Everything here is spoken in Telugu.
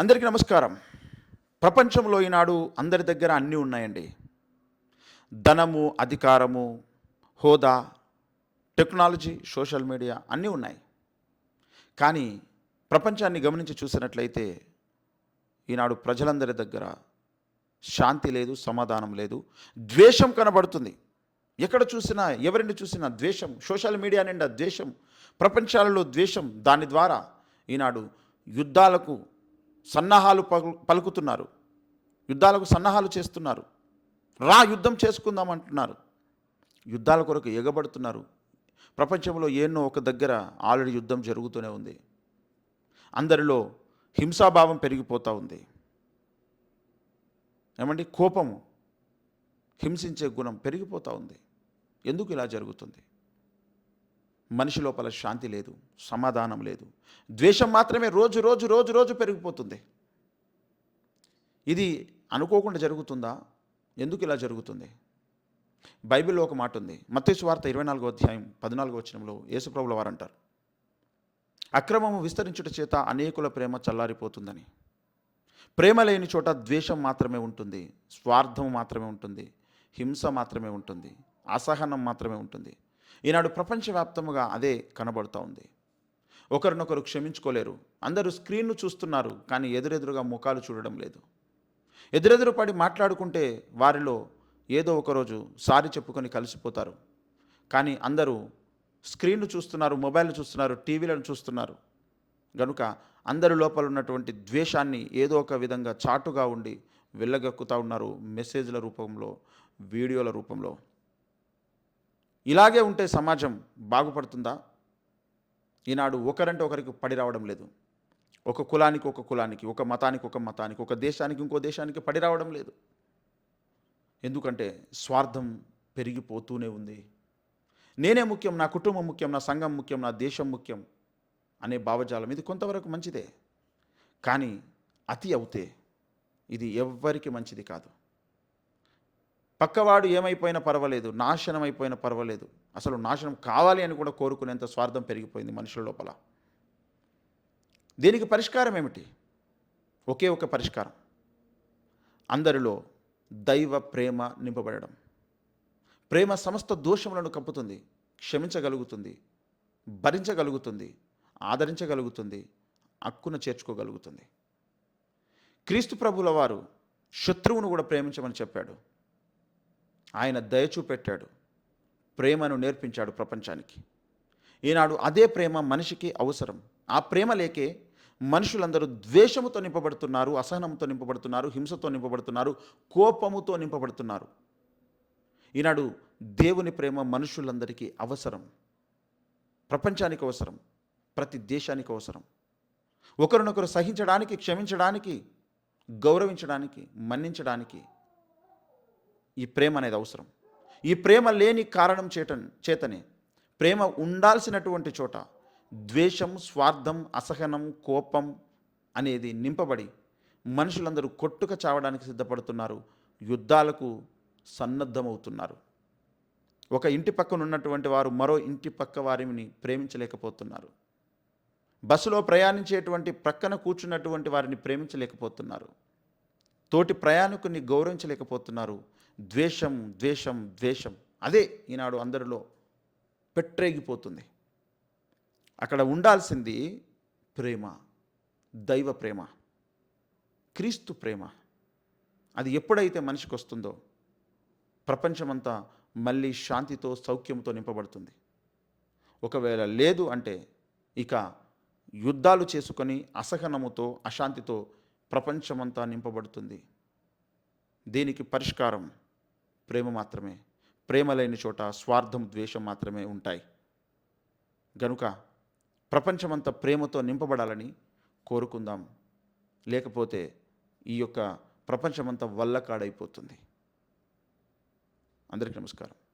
అందరికీ నమస్కారం. ప్రపంచంలో ఈనాడు అందరి దగ్గర అన్నీ ఉన్నాయండి. ధనము అధికారము హోదా టెక్నాలజీ సోషల్ మీడియా అన్నీ ఉన్నాయి. కానీ ప్రపంచాన్ని గమనించి చూసినట్లయితే ఈనాడు ప్రజలందరి దగ్గర శాంతి లేదు సమాధానం లేదు ద్వేషం కనబడుతుంది. ఎక్కడ చూసినా ఎవరిని చూసినా ద్వేషం సోషల్ మీడియా నిండా ద్వేషం ప్రపంచాలలో ద్వేషం దాని ద్వారా ఈనాడు యుద్ధాలకు సన్నాహాలు పలుకుతున్నారు. యుద్ధాలకు సన్నాహాలు చేస్తున్నారు. రా యుద్ధం చేసుకుందాం అంటున్నారు యుద్ధాల కొరకు ఎగబడుతున్నారు. ప్రపంచంలో ఎన్నో ఒక దగ్గర ఆల్రెడీ యుద్ధం జరుగుతూనే ఉంది. అందరిలో హింసాభావం పెరిగిపోతూ ఉంది. ఏమండి? కోపము హింసించే గుణం పెరిగిపోతూ ఉంది. ఎందుకు ఇలా జరుగుతుంది? మనిషి లోపల శాంతి లేదు సమాధానం లేదు. ద్వేషం మాత్రమే రోజు రోజు రోజు రోజు పెరిగిపోతుంది. ఇది అనుకోకుండా జరుగుతుందా? ఎందుకు ఇలా జరుగుతుంది? బైబిల్లో ఒక మాట ఉంది. మత్తేసు వార్త ఇరవై నాలుగో అధ్యాయం పద్నాలుగో వచనంలో యేసుప్రభుల వారు అంటారు. అక్రమము విస్తరించుట చేత అనేకుల ప్రేమ చల్లారిపోతుందని. ప్రేమ లేని చోట ద్వేషం మాత్రమే ఉంటుంది స్వార్థం మాత్రమే ఉంటుంది హింస మాత్రమే ఉంటుంది అసహనం మాత్రమే ఉంటుంది. ఈనాడు ప్రపంచవ్యాప్తముగా అదే కనబడుతూ ఉంది. ఒకరినొకరు క్షమించుకోలేరు. అందరూ స్క్రీన్ను చూస్తున్నారు కానీ ఎదురెదురుగా ముఖాలు చూడడం లేదు. ఎదురెదురు పడి మాట్లాడుకుంటే వారిలో ఏదో ఒకరోజు సారి చెప్పుకొని కలిసిపోతారు. కానీ అందరూ స్క్రీన్ను చూస్తున్నారు మొబైల్ను చూస్తున్నారు టీవీలను చూస్తున్నారు. గనుక అందరి లోపల ఉన్నటువంటి ద్వేషాన్ని ఏదో ఒక విధంగా చాటుగా ఉండి వెళ్ళగక్కుతూ ఉన్నారు మెసేజ్ల రూపంలో వీడియోల రూపంలో. ఇలాగే ఉంటే సమాజం బాగుపడుతుందా? ఈనాడు ఒకరంటే ఒకరికి పడి రావడం లేదు. ఒక కులానికి ఒక కులానికి ఒక మతానికి ఒక మతానికి ఒక దేశానికి ఇంకో దేశానికి పడి రావడం లేదు. ఎందుకంటే స్వార్థం పెరిగిపోతూనే ఉంది. నేనే ముఖ్యం నా కుటుంబం ముఖ్యం నా సంఘం ముఖ్యం నా దేశం ముఖ్యం అనే భావజాలం ఇది కొంతవరకు మంచిదే. కానీ అతి అవుతే ఇది ఎవ్వరికి మంచిది కాదు. పక్కవాడు ఏమైపోయినా పర్వాలేదు నాశనం అయిపోయినా పర్వాలేదు. అసలు నాశనం కావాలి అని కూడా కోరుకునేంత స్వార్థం పెరిగిపోయింది మనుషుల లోపల. దీనికి పరిష్కారం ఏమిటి? ఒకే ఒక పరిష్కారం. అందరిలో దైవ ప్రేమ నింపబడడం. ప్రేమ సమస్త దోషములను కప్పుతుంది క్షమించగలుగుతుంది భరించగలుగుతుంది ఆదరించగలుగుతుంది హక్కున చేర్చుకోగలుగుతుంది. క్రీస్తు ప్రభుల వారు శత్రువును కూడా ప్రేమించమని చెప్పాడు. ఆయన దయ చూపెట్టాడు. ప్రేమను నేర్పించాడు ప్రపంచానికి. ఈనాడు అదే ప్రేమ మనిషికి అవసరం. ఆ ప్రేమ లేకే మనుషులందరూ ద్వేషముతో నింపబడుతున్నారు అసహనంతో నింపబడుతున్నారు హింసతో నింపబడుతున్నారు కోపముతో నింపబడుతున్నారు. ఈనాడు దేవుని ప్రేమ మనుషులందరికీ అవసరం. ప్రపంచానికి అవసరం. ప్రతి దేశానికి అవసరం. ఒకరినొకరు సహించడానికి క్షమించడానికి గౌరవించడానికి మన్నించడానికి ఈ ప్రేమ అనేది అవసరం. ఈ ప్రేమ లేని కారణం చేయటం చేతనే. ప్రేమ ఉండాల్సినటువంటి చోట ద్వేషం స్వార్థం అసహనం కోపం అనేది నింపబడి మనుషులందరూ కొట్టుక చావడానికి సిద్ధపడుతున్నారు యుద్ధాలకు సన్నద్ధమవుతున్నారు. ఒక ఇంటి పక్కన ఉన్నటువంటి వారు మరో ఇంటి పక్క వారిని ప్రేమించలేకపోతున్నారు. బస్సులో ప్రయాణించేటువంటి ప్రక్కన కూర్చున్నటువంటి వారిని ప్రేమించలేకపోతున్నారు. తోటి ప్రయాణికుని గౌరవించలేకపోతున్నారు. ద్వేషం ద్వేషం ద్వేషం. అదే ఈనాడు అందరిలో పెట్టరేగిపోతుంది. అక్కడ ఉండాల్సింది ప్రేమ దైవ ప్రేమ క్రీస్తు ప్రేమ. అది ఎప్పుడైతే మనిషికి వస్తుందో ప్రపంచమంతా మళ్ళీ శాంతితో సౌఖ్యంతో నింపబడుతుంది. ఒకవేళ లేదు అంటే ఇక యుద్ధాలు చేసుకొని అసహనముతో అశాంతితో ప్రపంచమంతా నింపబడుతుంది. దీనికి పరిష్కారం ప్రేమ మాత్రమే. ప్రేమ లేని చోట స్వార్థం ద్వేషం మాత్రమే ఉంటాయి. గనుక ప్రపంచమంతా ప్రేమతో నింపబడాలని కోరుకుందాం. లేకపోతే ఈ యొక్క ప్రపంచమంతా వల్లకాడైపోతుంది. అందరికీ నమస్కారం.